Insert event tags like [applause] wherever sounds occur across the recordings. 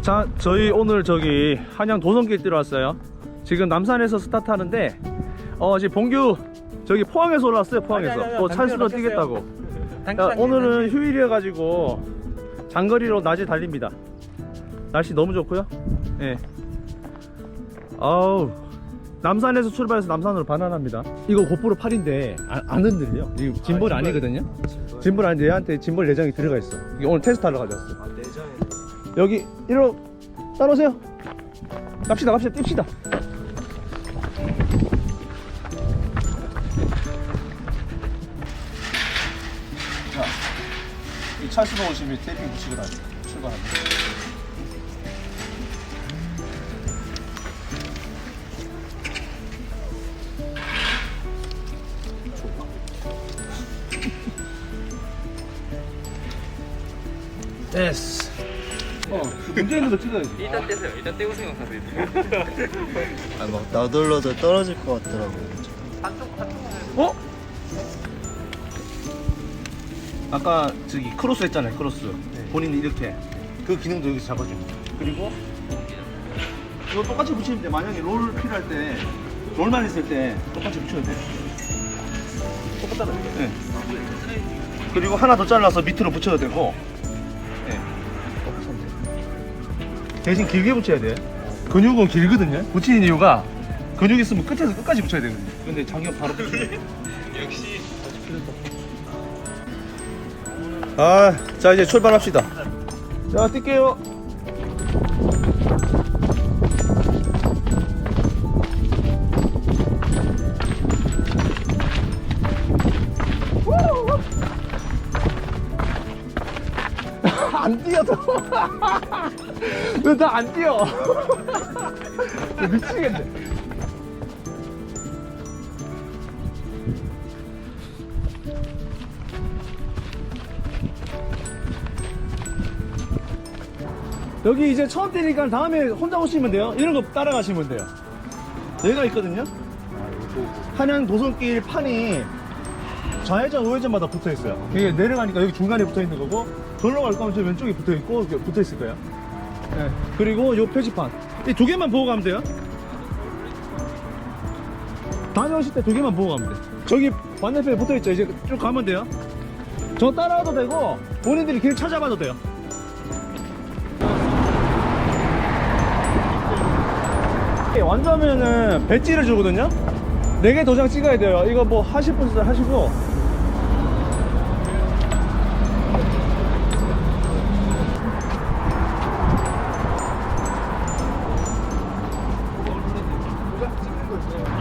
자, 저희 오늘 저기 한양 도성길 들어왔어요. 지금 남산에서 스타트 하는데 어 지금 봉규 저기 포항에서 올라왔어요. 포항에서 아니, 아니, 아니, 또 넣겠어요. 뛰겠다고. 당첨 야, 당첨, 오늘은 당첨. 휴일이어 가지고 장거리로 낮에 달립니다. 날씨 너무 좋고요. 예. 아우 남산에서 출발해서 남산으로 반환합니다. 이거 고프로 8인데 안, 안 흔들려. 이거 짐벌 아, 니거든요 짐벌 아닌데 얘한테 짐벌 내장이 들어가 있어. 오늘 테스트 하러 가져왔어. 여기 이리로 따라오세요. 갑시다, 갑시다, 뜁시다. 자, 이 찰스로 오시면 테이핑 붙이고 출발합니다. 거 찍어야지. 일단 떼세요. 일단 떼고 생각하세요. 아, 막 나돌러져 떨어질 것 같더라고요. 어? 아까 저기 크로스 했잖아요 크로스 본인이 이렇게 그 기능도 여기서 잡아줍니다 그리고 이거 똑같이 붙이면 돼 만약에 롤 필요할 때 롤만 있을 때 똑같이 붙여야 돼 똑같다는 거 네. 그리고 하나 더 잘라서 밑으로 붙여도 되고 대신 길게 붙여야 돼 근육은 길거든요 붙이는 이유가 근육 있으면 끝에서 끝까지 붙여야 되거든요 근데 장경 바로 돼 역시 아, 자 이제 출발합시다. 자, 뛸게요. 안 뛰어도. 너나안 뛰어. [laughs] 미치겠네. 여기 이제 처음 뛰니까 다음에 혼자 오시면 돼요. 이런 거 따라가시면 돼요. 여기가 있거든요. 한양 도성길 판이 좌회전, 우회전마다 붙어 있어요. 이게 내려가니까 여기 중간에 붙어 있는 거고, 절로 갈 거면 저 왼쪽에 붙어 있고, 붙어 있을 거예요. 네. 그리고 요 표지판. 이 두 개만 보고 가면 돼요. 다녀오실 때 두 개만 보고 가면 돼. 저기 반대편에 붙어 있죠. 이제 쭉 가면 돼요. 저 따라와도 되고, 본인들이 길 찾아봐도 돼요. 완전면은 배지를 주거든요. 4개 도장 찍어야 돼요. 이거 뭐 하실 분들 하시고.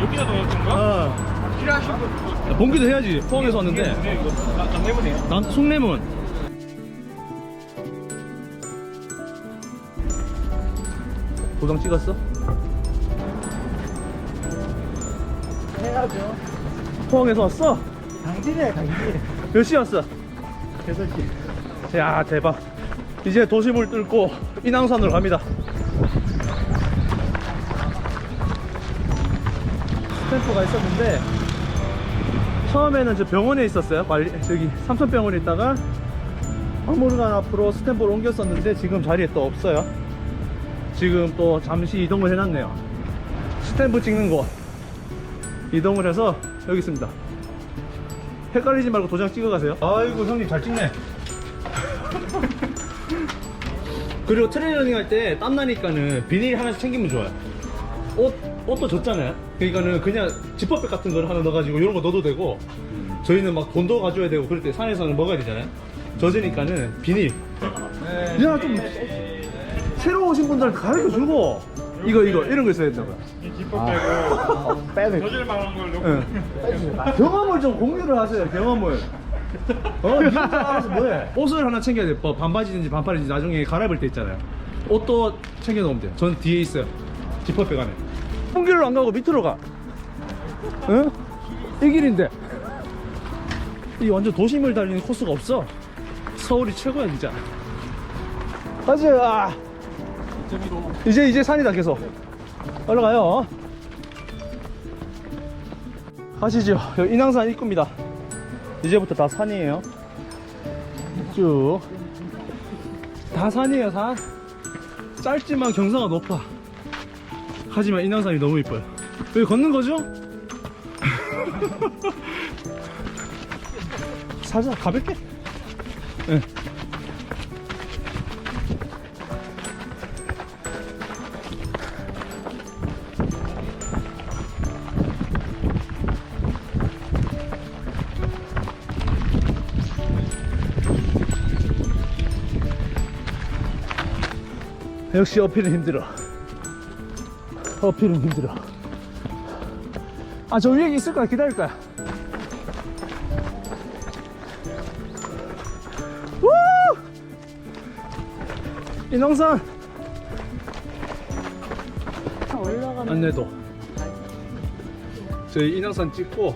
여기다 넣을 건가? 어. 필요하신 분. 봉기도 해야지. 포항에서 왔는데. 네, 이거 나- 좀 해보세요. 난 숭례문. 도장 찍었어? 해야죠. 포항에서 왔어? 당진이야 당진. 몇 시 왔어? 6시. 야 대박 이제 도심을 뚫고 인왕산으로 갑니다 스탬프가 있었는데 처음에는 저 병원에 있었어요. 관리 저기 삼천병원에 있다가 박물관 앞으로 스탬프를 옮겼었는데 지금 자리에 또 없어요. 지금 또 잠시 이동을 해놨네요. 스탬프 찍는 곳. 이동을 해서 여기 있습니다. 헷갈리지 말고 도장 찍어 가세요. 아이고 형님 잘 찍네. [laughs] 그리고 트레이러닝 할 때 땀나니까는 비닐 하나씩 챙기면 좋아요. 옷, 옷도 젖잖아요. 그러니까는 그냥 지퍼백 같은 거를 하나 넣어가지고 이런 거 넣어도 되고, 저희는 막 돈도 가져야 되고, 그럴 때 산에서는 먹어야 되잖아요. 젖으니까는 비닐. 야, 좀, 새로 오신 분들 가르쳐 주고, 이거, 이거, 이런 거 있어야 된다고요. 이 기법 빼고 빼내. 저질 만한 걸 넣고. 응. 경험을 좀 공유를 하세요, 경험을. 어, 니 혼자 알아서 뭐해? 옷을 하나 챙겨야 돼. 뭐 반바지든지 반팔이든지 나중에 갈아입을 때 있잖아요. 옷도 챙겨 놓으면 돼요. 전 뒤에 있어요. 지퍼백 안에. 풍길로 안 가고 밑으로 가. 응? 이 길인데. 이 완전 도심을 달리는 코스가 없어. 서울이 최고야, 진짜. 가자. 이제, 이제 산이다, 계속. 올라가요. 가시죠. 여기 인왕산 입구입니다. 이제부터 다 산이에요. 쭉. 다 산이에요, 산. 짧지만 경사가 높아. 하지만 인왕산이 너무 이뻐요. 여기 걷는 거죠? [laughs] 살살 가볍게. 예. 역시 어필은 힘들어. 어필은 힘들어. 아, 저 위에 있을 거야. 기다릴 거야. 우! 인왕산! 안내도. 저희 인왕산 찍고,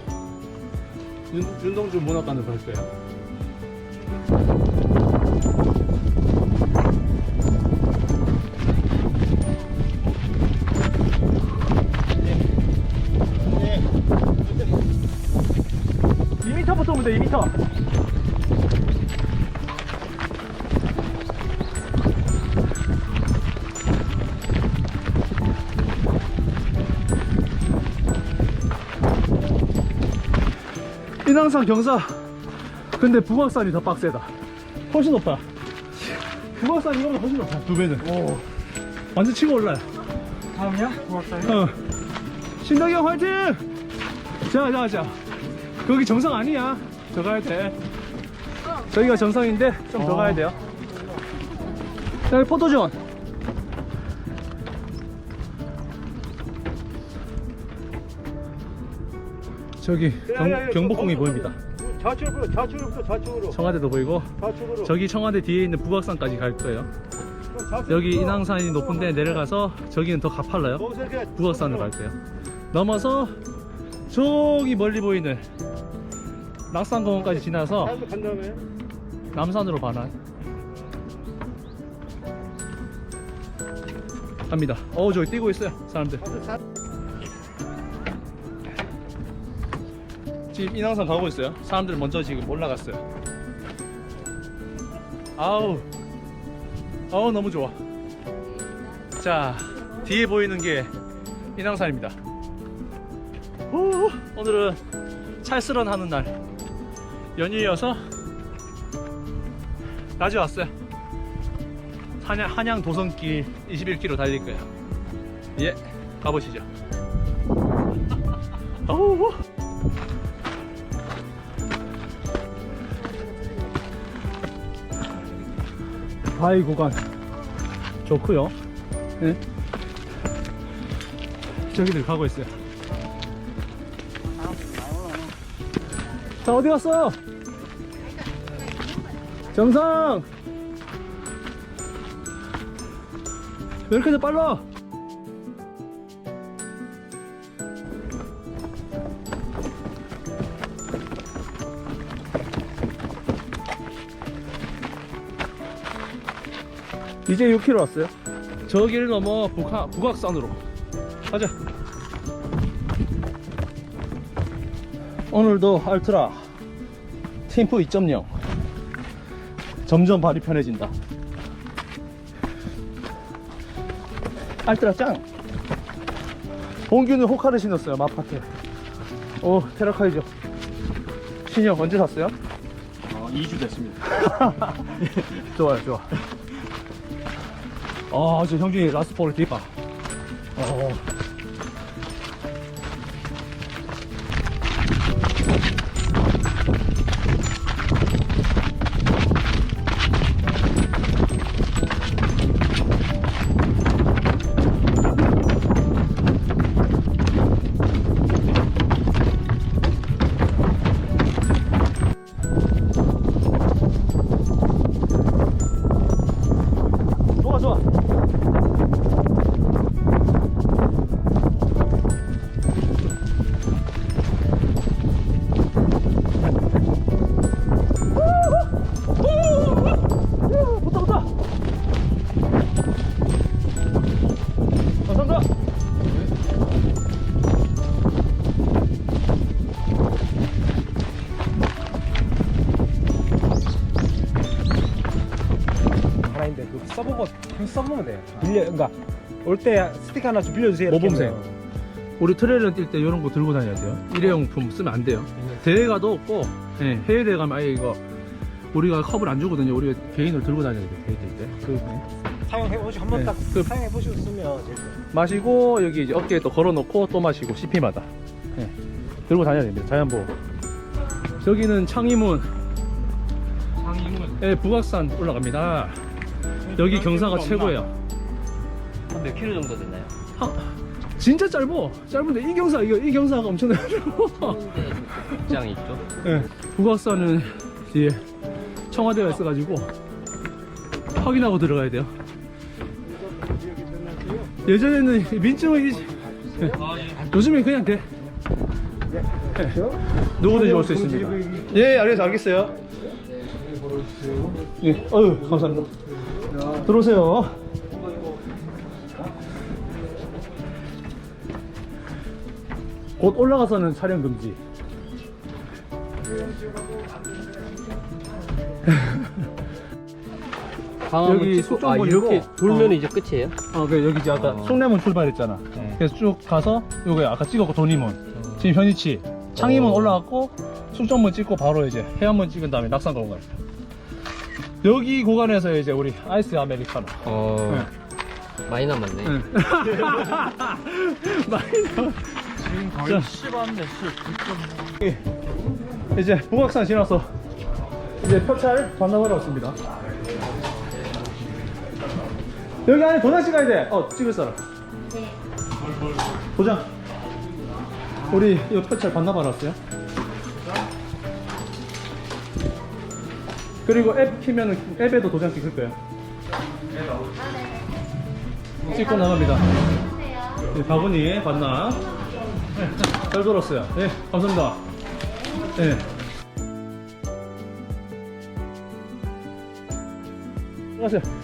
윤, 윤동주 문학관을 갈 거예요. 인왕산 경사. 근데 북악산이 더 빡세다. 훨씬 높다. 북악산 이거보다 훨씬 높다. 두 배는. 오. 완전 치고 올라요. 다음이야? 고맙다. 어. 신덕이 형 화이팅! 자, 자, 자. 거기 정상 아니야. 더 가야 돼. 저기가 정상인데 좀더 어. 가야 돼요. 여기 포토존. 저기 경, 경복궁이 보입니다. 좌측으로, 좌측으로부터 좌측으로. 청와대도 보이고 좌측으로. 저기 청와대 뒤에 있는 북악산까지 갈 거예요. 여기 인왕산이 높은데 내려가서 저기는 더 가팔라요. 북악산을 갈 거예요. 넘어서 저기 멀리 보이는 낙산공원까지 지나서 간 다음에. 남산으로 반환 갑니다. 어우 저기 뛰고 있어요 사람들. 지 금 인왕산 가고 있어요. 사람들 먼저 지금 올라갔어요. 아우 아우 너무 좋아. 자 뒤에 보이는 게 인왕산입니다. 후, 오늘은 찰스런 하는 날 연휴여서 낮에 왔어요. 한양, 한양 도성길 21km 달릴 거예요. 예, 가보시죠. [laughs] 어우. 바위 구간 좋고요. 예. 저기들 가고 있어요. 자 어디 갔어? 정상! 왜 이렇게 빨라? 이제 6km 왔어요. 저 길 넘어 북하, 북악산으로 가자. 오늘도 알트라 팀프 2.0 점점 발이 편해진다. 알트라 짱! 봉규는 호카를 신었어요, 마파테. 오, 테라카이죠. 신형 언제 샀어요? 어, 2주 됐습니다. [laughs] 좋아요, 좋아. 아, 저 형준이 라스포를 뒷바. 어. 보고 그냥 써보면 돼요. 빌려 그러니까 올 때 스티커 하나 좀 빌려주세요. 이렇게 모범생. 하면. 우리 트레일러 뛸 때 이런 거 들고 다녀야 돼요. 일회용품 쓰면 안 돼요. 대회 가도 없고 예, 해외 가면 아예 이거 우리가 컵을 안 주거든요. 우리가 개인으로 들고 다녀야 돼요. 대회 뛸 때. 그 사용해 보시고 한 번 네. 딱 그- 사용해 보시고 쓰면 제일 좋아요. 마시고 여기 이제 어깨에 또 걸어놓고 또 마시고 CP마다 예, 들고 다녀야 됩니다. 자연보호. 저기는 창의문. 장이문 예, 북악산 올라갑니다. 여기 경사가 최고예요. 한몇 킬로 정도 됐나요? 진짜 짧어. 짧은데 이 경사 이거 이 경사가 엄청나요. 입장이 있죠. 예. 북악산은 이제 청와대가 있어가지고 확인하고 들어가야 돼요. 예전에는 민증을 이- 예. 요즘에 그냥 돼. 예. 누구든지 올 수 있습니다. 예, 알겠어, 알겠어요. 예, 어유 감사합니다. 들어오세요. 곧 올라가서는 촬영 금지. [laughs] 여기 여기 속정 아 이렇게 돌면 어. 이제 끝이에요? 아, 그 여기 이제 아까 송내문 출발했잖아. 그래서 쭉 가서 요게 아까 찍었고 도니문. 지금 현이치. 창의문 올라갔고 숙정문 찍고 바로 이제 해안문 찍은 다음에 낙산공원 가요. 여기 구간에서 이제 우리 아이스 아메리카노. 어 많이 남았네. 응. [laughs] 많이 나와. 지금 자. 거의 10왔네 10. 예. 이제 북악산 지나서 이제 표찰 반납하러 왔습니다. 여기 안에 도장씩 가야 돼. 어, 찍을 사람. 네. 도장. 우리 이 표찰 반납하러 왔어요. 그리고 앱 키면은 앱에도 도장 찍을 거예요. 찍고 나갑니다. 네, 바구니 반납. 네, 잘 돌았어요. 네, 감사합니다. 네. 안녕하세요.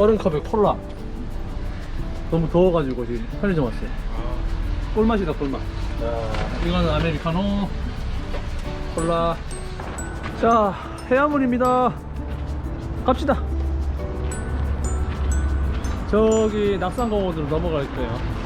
얼음 컵에 콜라. 너무 더워가지고 지금 편의점 왔어요. 꿀맛이다, 꿀맛. 자, 이거는 아메리카노, 콜라. 자, 해안물입니다. 갑시다. 저기 낙산공원으로 넘어갈 거예요.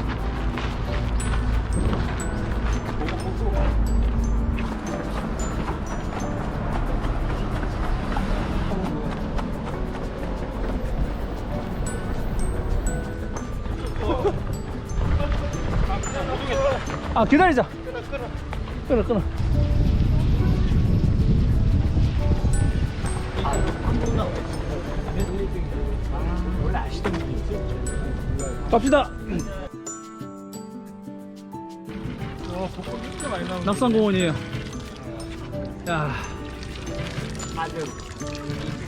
아, 기다리자. 끊어, 끊어. 끊어, 끊어. 갑시다. 낙산공원이에요. 야,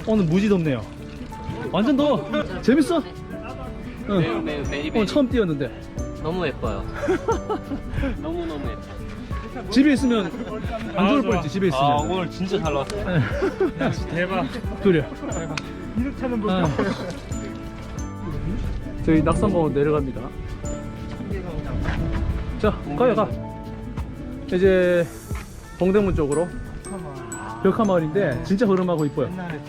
오늘 무지 덥네요. 완전 더워. 재밌어? 응. 오늘. 처음 뛰었는데. 너무 예뻐요. [laughs] 너무 너무 예뻐. 집에 있으면 안 좋을 뻔했지, 집에 있으면. 아 오늘 진짜 잘 나왔어. 대박. 둘이야. 이렇게 하는 분. 아. 저희 낙산공원 내려갑니다. 자, 가요, 가. 이제 동대문 쪽으로 벽화마을인데 진짜 흐름하고 이뻐요. 옛날에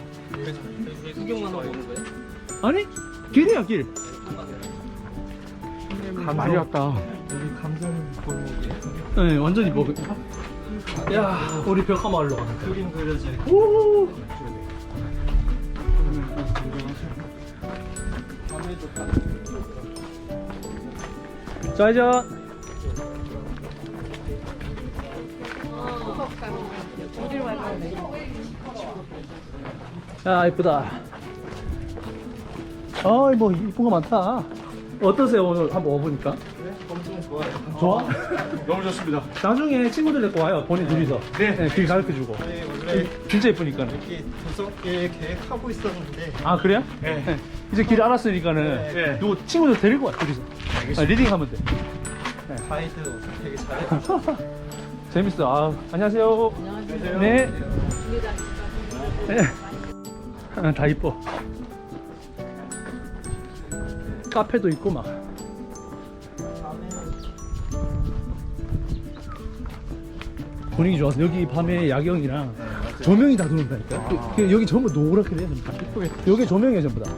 구경만 하고 오는 거예요? 아니, 길이야, 길. 많이 왔다. 여기 감성 골목이에요. 네, 완전히 뭐. 야, 우리 벽화 마을로 가는 거야. 그림 그려져. 우! 좌회전. 야, 이쁘다. 어이, 뭐, 이쁜 거 많다. 어떠세요, 오늘 한번 와보니까? 엄청 좋아요. 좋아? [laughs] 너무 좋습니다. 나중에 친구들 데리고 와요, 본인 둘이서. 네. 길 가르쳐 주고. 네, 원래 진짜 이쁘니까. 여기 도성길 계획하고 있었는데 아, 그래요? 네. 이제 길 알았으니까는, 네. 누구 친구들 데리고 와, 둘이서. 아, 리딩 하면 돼. 가이드 되게 잘해. [laughs] 재밌어. 아, 안녕하세요. 안녕하세요. 네. 네. 아, 다 이뻐. 카페도 있고 막. 분위기 좋아서 여기 밤에 야경이랑 조명이 다 들어온다니까. 그- 그 여기 전부 노랗게. 전부 다. 여기 조명이에요 전부 다.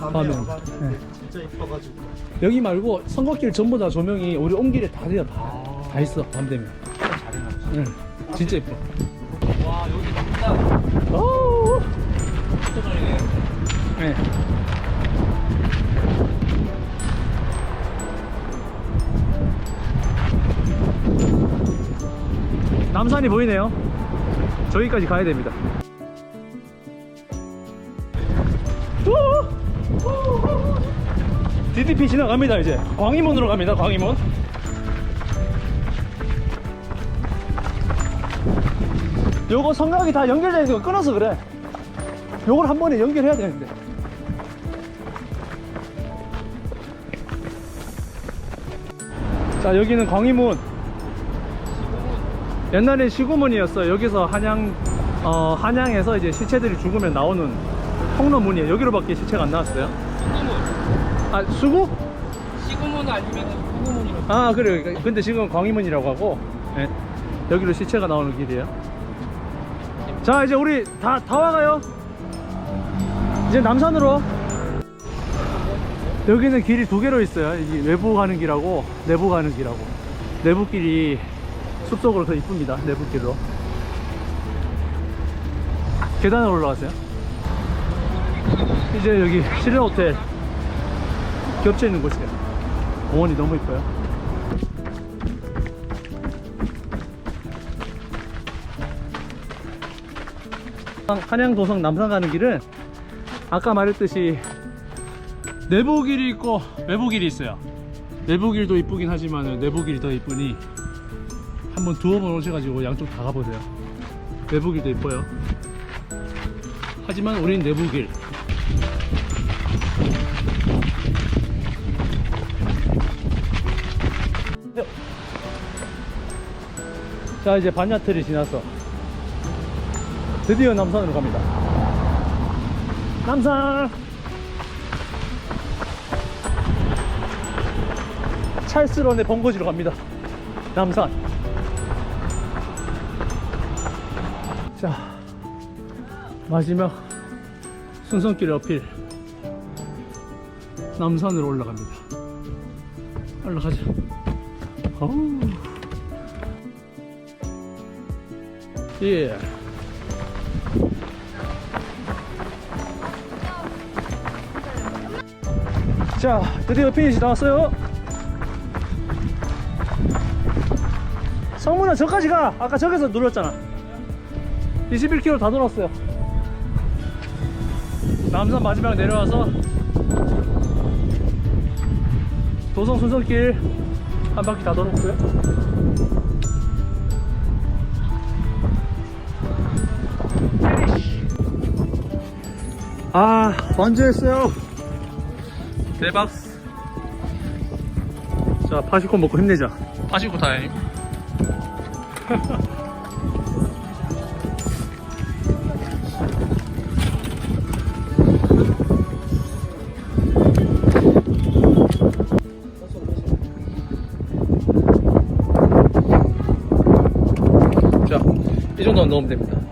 밤에 밤에. 와봤는데 네. 진짜 이뻐가지고. 여기 말고 선거길 전부 다 조명이 우리 온 길에 다 돼요. 다, 다 있어 밤 되면. 응. 진짜 예뻐. 와 여기 남다. 오. 네. 남산이 보이네요. 저기까지 가야 됩니다. DDP 지나갑니다 이제. 광희문으로 갑니다 광희문. 요거 성곽이 다 연결되어 있는 거 끊어서 그래. 요걸 한 번에 연결해야 되는데. 자 여기는 광희문 옛날엔 시구문이었어요. 여기서 한양 어, 한양에서 이제 시체들이 죽으면 나오는 통로문이에요 여기로밖에 시체가 안 나왔어요. 수구문. 아 수구? 시구문 아니면 수구문이로. 아 그래 근데 지금 광희문이라고 하고 예, 여기로 시체가 나오는 길이에요. 자 이제 우리 다, 다 와가요. 이제 남산으로. 여기는 길이 두 개로 있어요. 이 외부 가는 길하고 내부 가는 길하고. 내부 길이 숲속으로 더 이쁩니다 내부 길로. 계단으로 올라가세요. 이제 여기 실내 호텔 겹쳐 있는 곳이에요. 공원이 너무 이뻐요. 한양도성 남산 가는 길은 아까 말했듯이 내부길이 있고 외부길이 있어요. 내부길도 이쁘긴 하지만 내부길이 더 이쁘니 한번 두어 번 오셔가지고 양쪽 다 가보세요. 내부길도 이뻐요. 하지만 우린 내부길. 자 이제 반야틀이 지나서 드디어 남산으로 갑니다. 남산! 찰스런의 번거지로 갑니다. 남산 마지막 순선길 어필 남산으로 올라갑니다 올라가자 어우 예. 자, 드디어 피니시 나왔어요. 성문은 저까지 가. 아까 저기서 눌렀잖아. 21km 다 돌았어요. 남산 마지막 내려와서 도성 순서길 한 바퀴 다 돌았고요. 아, 완주했어요. 대박. 자, 파시코 먹고 힘내자. 파시코 타임. 자, 넣으면 됩니다.